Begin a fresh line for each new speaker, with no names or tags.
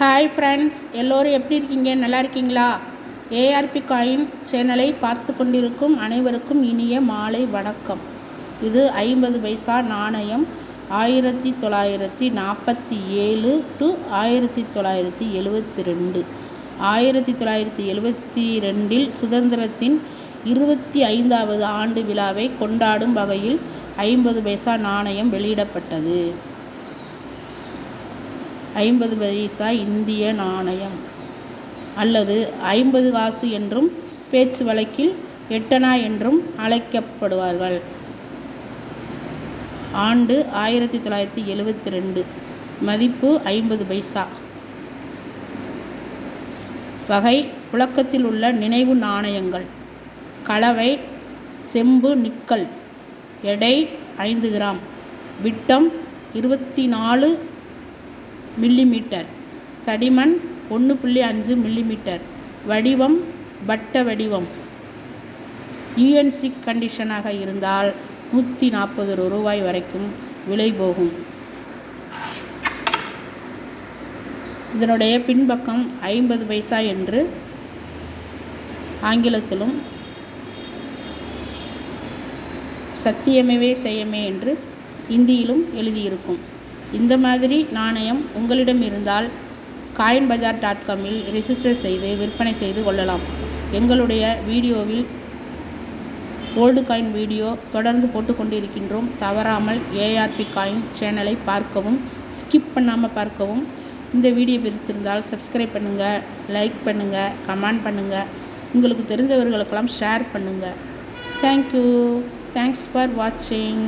hi friends எல்லோரும் எப்படி இருக்கீங்க நல்லா இருக்கீங்களா ஏஆர்பி காயின் சேனலை பார்த்து கொண்டிருக்கும் அனைவருக்கும் இனிய மாலை வணக்கம் இது ஐம்பது பைசா நாணயம் ஆயிரத்தி தொள்ளாயிரத்தி நாற்பத்தி ஏழு டு ஆயிரத்தி தொள்ளாயிரத்தி எழுபத்தி ரெண்டு ஆயிரத்தி தொள்ளாயிரத்தி எழுபத்தி ரெண்டில் சுதந்திரத்தின் இருபத்தி ஐந்தாவது ஆண்டு விழாவை கொண்டாடும் வகையில் ஐம்பது பைசா நாணயம் வெளியிடப்பட்டது ஐம்பது பைசா இந்திய நாணயம் அல்லது ஐம்பது காசு என்றும் பேச்சு வழக்கில் எட்டனா என்றும் அழைக்கப்படுவார்கள் ஆண்டு ஆயிரத்தி தொள்ளாயிரத்தி எழுபத்தி ரெண்டு மதிப்பு ஐம்பது பைசா வகை புழக்கத்தில் உள்ள நினைவு நாணயங்கள் கலவை செம்பு நிக்கல் எடை ஐந்து கிராம் விட்டம் இருபத்தி நாலு மில்லிமீட்டர் தடிமன் ஒன்று புள்ளி அஞ்சு மில்லிமீட்டர் வடிவம் வட்ட வடிவம் யூஎன்சி கண்டிஷனாக இருந்தால் நூற்றி நாற்பது ரூபாய் வரைக்கும் விலை போகும் இதனுடைய பின்பக்கம் ஐம்பது பைசா என்று ஆங்கிலத்திலும் சத்தியமேவே செய்யமே என்று இந்தியிலும் எழுதியிருக்கும் இந்த மாதிரி நாணயம் உங்களிடம் இருந்தால் காயின் பஜார் டாட் காமில் ரிஜிஸ்டர் செய்து விற்பனை செய்து கொள்ளலாம் எங்களுடைய வீடியோவில் ஓல்டு காயின் வீடியோ தொடர்ந்து போட்டுக்கொண்டிருக்கின்றோம் தவறாமல் ஏஆர்பி காயின் சேனலை பார்க்கவும் ஸ்கிப் பண்ணாமல் பார்க்கவும் இந்த வீடியோ பிடிச்சிருந்தால் சப்ஸ்கிரைப் பண்ணுங்கள் லைக் பண்ணுங்கள் கமெண்ட் பண்ணுங்கள் உங்களுக்கு தெரிஞ்சவர்களுக்கெல்லாம் ஷேர் பண்ணுங்கள் தேங்க்யூ தேங்க்ஸ் ஃபார் வாட்சிங்